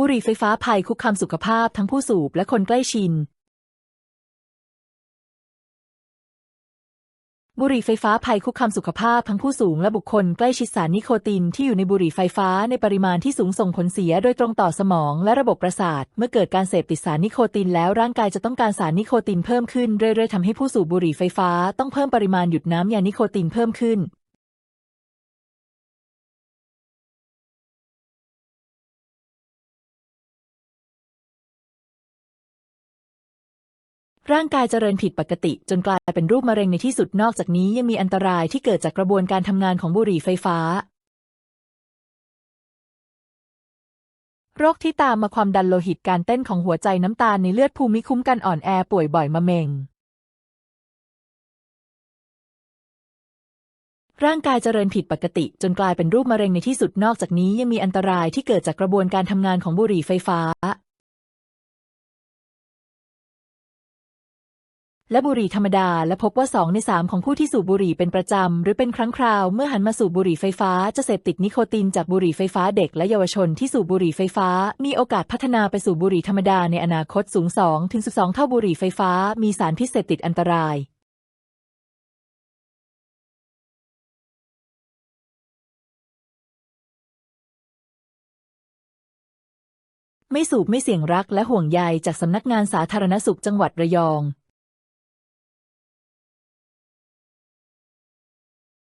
บุหรี่ไฟฟ้าภัยคุกคามสุขภาพทั้งผู้สูบและคนใกล้ชิน บุหรี่ไฟฟ้าภัยคุกคามสุขภาพทั้งผู้สูงและบุคคลใกล้ชิดสารนิโคตินที่อยู่ในบุหรี่ไฟฟ้าในปริมาณที่สูงส่งผลเสียโดยตรงต่อสมองและระบบประสาท เมื่อเกิดการเสพติดสารนิโคตินแล้วร่างกายจะต้องการสารนิโคตินเพิ่มขึ้นเรื่อยๆทำให้ผู้สูบบุหรี่ไฟฟ้าต้องเพิ่มปริมาณหยุดน้ำยานิโคตินเพิ่มขึ้น ร่างกายเจริญผิดปกติ จนกลายเป็นรูปมะเร็งในที่สุดนอกจากนี้ยังมีอันตรายที่เกิดจากกระบวนการทำงานของบุหรี่ไฟฟ้า โรคที่ตามมาความดันโลหิตการเต้นของหัวใจน้ำตาลในเลือดภูมิคุ้มกันอ่อนแอป่วยบ่อยมะเร็งร่างกายเจริญผิดปกติ จนกลายเป็นรูปมะเร็งในที่สุดนอกจากนี้ยังมีอันตรายที่เกิดจากกระบวนการทำงานของบุหรี่ไฟฟ้า และบุหรี่ธรรมดา และพบว่า 2 ใน 3 ของผู้ที่สูบบุหรี่เป็นประจำ หรือเป็นครั้งคราว เมื่อหันมาสูบบุหรี่ไฟฟ้า จะเสพติดนิโคตินจากบุหรี่ไฟฟ้าเด็กและเยาวชนที่สูบบุหรี่ไฟฟ้า มีโอกาสพัฒนาไปสู่บุหรี่ธรรมดาในอนาคตสูง2ถึง12 เท่าบุหรี่ไฟฟ้า มีสารพิษเสพติดอันตรายไม่สูบไม่เสี่ยงรักและห่วงใยจากสำนักงานสาธารณสุขจังหวัดระยอง